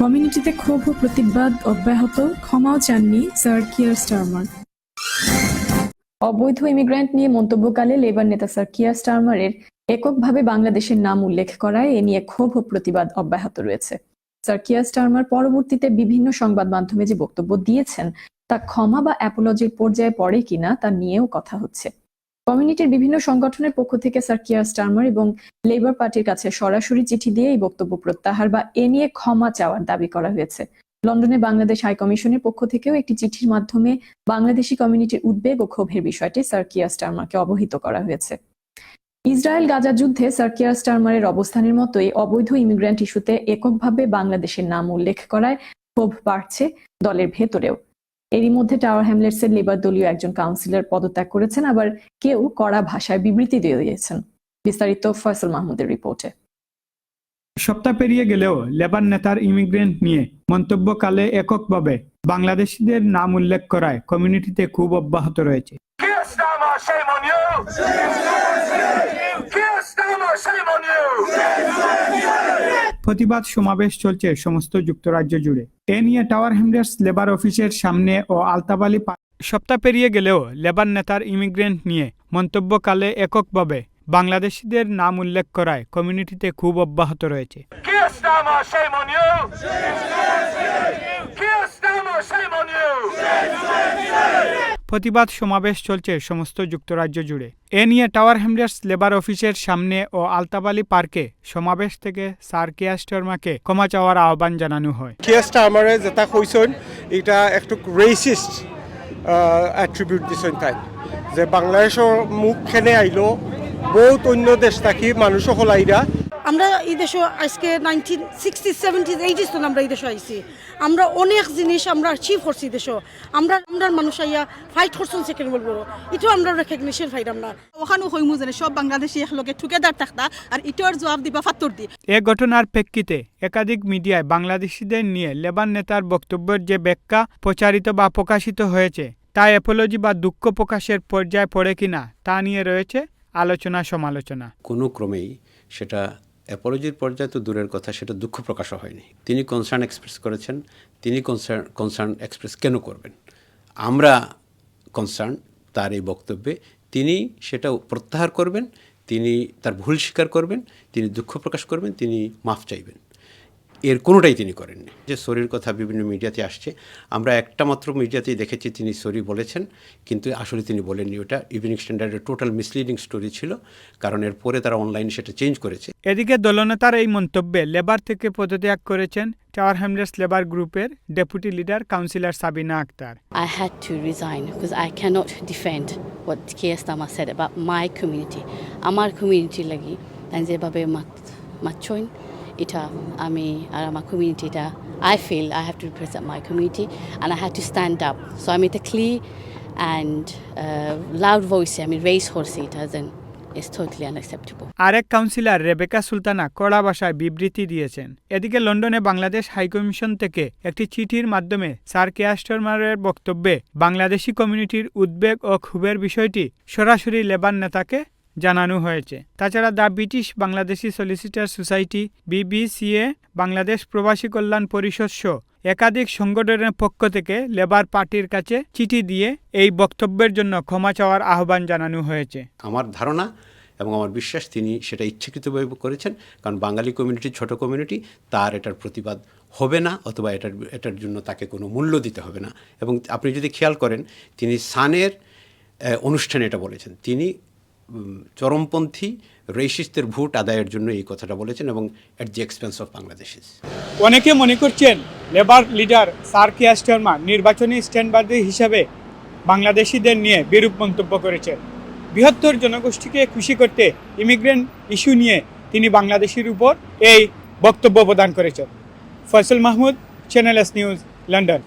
কমিউনিটিতে ক্ষোভ ও প্রতিবাদ অব্যাহত, ক্ষমাও চাননি স্যার কিয়ার স্টারমার। অবৈধ ইমিগ্র্যান্ট নিয়ে মন্তব্যকালে লেবার নেতা স্যার কিয়ার স্টারমারের এককভাবে বাংলাদেশের নাম উল্লেখ করায় এ নিয়ে ক্ষোভ ও প্রতিবাদ অব্যাহত রয়েছে। স্যার কিয়ার স্টারমার পরবর্তীতে বিভিন্ন সংবাদ মাধ্যমে যে বক্তব্য দিয়েছেন, তা ক্ষমা বা অ্যাপোলজির পর্যায়ে পড়ে কিনা তা নিয়েও কথা হচ্ছে। কমিউনিটির বিভিন্ন সংগঠনের পক্ষ থেকে স্যার কিয়ার স্টারমার এবং লেবার পার্টির কাছে সরাসরি চিঠি দিয়ে এই বক্তব্য প্রত্যাহার বা এ নিয়ে ক্ষমা চাওয়ার দাবি করা হয়েছে। লন্ডনে বাংলাদেশ হাই কমিশনের পক্ষ থেকেও একটি চিঠির মাধ্যমে বাংলাদেশি কমিউনিটির উদ্বেগ ও ক্ষোভের বিষয়টি স্যার কিয়ার স্টারমারকে অবহিত করা হয়েছে। ইসরায়েল গাজা যুদ্ধে স্যার কিয়ার স্টারমারের অবস্থানের মতোই অবৈধ ইমিগ্র্যান্ট ইস্যুতে এককভাবে বাংলাদেশের নাম উল্লেখ করায় ক্ষোভ বাড়ছে দলের ভেতরেও। এরই মধ্যে টাওয়ার হ্যামলেটসের লেবার দলীয় একজন কাউন্সিলর পদত্যাগ করেছেন আবার কেউ কড়া ভাষায় বিবৃতি দিয়ে দিয়েছেন। বিস্তারিত ফয়সল মাহমুদের রিপোর্টে। সপ্তাহ পেরিয়ে গেলেও লেবার নেতার ইমিগ্রেন্ট নিয়ে মন্তব্যকালে এককভাবে বাংলাদেশিদের নাম উল্লেখ করায় কমিউনিটিতে খুব অব্যাহত রয়েছে। Keir Starmer, shame on you! Keir shame on you! প্রতিবাদ সমাবেশ চলছে সমস্ত যুক্তরাজ্য জুড়ে এ নিয়ে টাওয়ার হ্যামলেটস লেবার অফিসের সামনে ও আলতাবালি সপ্তাহ পেরিয়ে গেলেও লেবার নেতার ইমিগ্রেন্ট নিয়ে মন্তব্যকালে এককভাবে বাংলাদেশিদের নাম উল্লেখ করায় কমিউনিটিতে খুব অব্যাহত রয়েছে Keir Starmer, shame on you! Keir Starmer, shame on you! প্রতিবাদ সমাবেশ চলছে সমস্ত যুক্তরাজ্য জুড়ে। এ নিয়ে টাওয়ার হ্যামলেটস লেবার অফিসের সামনে ও আলতাবালি পার্কে সমাবেশ থেকে স্যার কেয়ার শর্মাকে ক্ষমা চাওয়ার আহ্বান জানানো হয়। কিয়ার স্টারমারে যেটা কৈছেন এটা একটু রেসিস্ট অ্যাট্রিবিউট দিছেন তাই। যে বাংলাদেশের মুখ খেনে আইলো, বহুত অন্য দেশ থাকি মানুষ সকল আইরা আমরা এই দেশে আজকে নাইনটিন সিক্সটি সেভেন্টিজ এইটিস তো আমরা এই দেশে আইছি। আমরা অনেক জিনিস আমরা অ্যাচিভ করছি দেশ। আমরা আমরা মানুষ আইয়া ফাইট করছেন সেকেন্ড ওয়ার এটাও আমরা রেকগনিশন পাইলাম না। ওখানেও হইমু যেন সব বাংলাদেশি একলগে ঠুকেদার থাকতা আর ইটোর জবাব দিবা ফাত্তর দি। এ ঘটনার প্রেক্ষিতে একাধিক মিডিয়ায় বাংলাদেশিদের নিয়ে লেবান নেতার বক্তব্যের যে ব্যাখ্যা প্রচারিত বা প্রকাশিত হয়েছে তা অ্যাপোলজি বা দুঃখ প্রকাশের পর্যায়ে পড়ে কিনা তা নিয়ে রয়েছে আলোচনা সমালোচনা কোনো ক্রমেই সেটা অ্যাপোলজির পর্যায়ে তো দূরের কথা, সেটা দুঃখ প্রকাশও হয়নি। তিনি কনসার্ন এক্সপ্রেস করেছেন, তিনি কনসার্ন কনসার্ন এক্সপ্রেস কেন করবেন? আমরা কনসার্ন তার এই বক্তব্যে, তিনি সেটা প্রত্যাহার করবেন, তিনি তার ভুল স্বীকার করবেন, তিনি দুঃখ প্রকাশ করবেন, তিনি মাফ চাইবেন। এর কোনোটাই তিনি করেননি। যে সরির কথা বিভিন্ন মিডিয়াতে আসছে আমরা একটা মাত্র মিডিয়াতেই দেখেছি তিনি সরি বলেছেন কিন্তু আসলে তিনি বলেননি ওটা। ইভিনিং স্ট্যান্ডার্ডের টোটাল মিসলিডিং স্টোরি ছিল কারণ এর পরে তারা অনলাইনে সেটা চেঞ্জ করেছে। এদিকে দলনেতার এই মন্তব্যে লেবার থেকে পদত্যাগ করেছেন টাওয়ার হ্যামলেটস লেবার গ্রুপের deputy leader councillor Sabina Akhtar I had to resign because I cannot defend what Keir Starmer said about my community. আমার community লাগি যেভাবে মাতছইন এটা আমি আর আমার এটা I feel I have to represent my community and I had to stand up. So আমি এটা and uh, loud voice আমি raise করছি এটা then it's totally unacceptable. আরেক কাউন্সিলর রেবেকা সুলতানা কড়া ভাষায় বিবৃতি দিয়েছেন এদিকে লন্ডনে বাংলাদেশ হাইকমিশন থেকে একটি চিঠির মাধ্যমে স্যার কেয়াস্টরমারের বক্তব্যে বাংলাদেশি কমিউনিটির উদ্বেগ ও ক্ষোভের বিষয়টি সরাসরি লেবার নেতাকে জানানো হয়েছে। তাছাড়া the British Bangladeshi solicitor society, BBCA, Bangladesh Probashi Kalyan Parishad সহ একাধিক সংগঠনের পক্ষ থেকে লেবার পার্টির কাছে চিঠি দিয়ে এই বক্তব্যের জন্য ক্ষমা চাওয়ার আহ্বান জানানো হয়েছে। আমার ধারণা এবং আমার বিশ্বাস তিনি সেটা ইচ্ছাকৃতভাবে করেছেন, কারণ বাঙালি কমিউনিটি ছোট কমিউনিটি তার এটার প্রতিবাদ হবে না অথবা এটার এটার জন্য তাকে কোনো মূল্য দিতে হবে না। এবং আপনি যদি খেয়াল করেন, তিনি সানের অনুষ্ঠানে এটা বলেছেন। তিনি চরমপন্থী রেসিস্টদের ভোট আদায়ের জন্য এই কথাটা বলেছেন এবং at the expense of Bangladeshis অনেকে মনে করছেন Labour leader Sir Keir Starmer নির্বাচনী স্ট্যান্ডবাদী হিসাবে বাংলাদেশিদের নিয়ে বিরূপ মন্তব্য করেছেন। বৃহত্তর জনগোষ্ঠীকে খুশি করতে ইমিগ্রেন্ট ইস্যু নিয়ে তিনি বাংলাদেশের উপর এই বক্তব্য প্রদান করেছেন। Faisal Mahmud channel S news London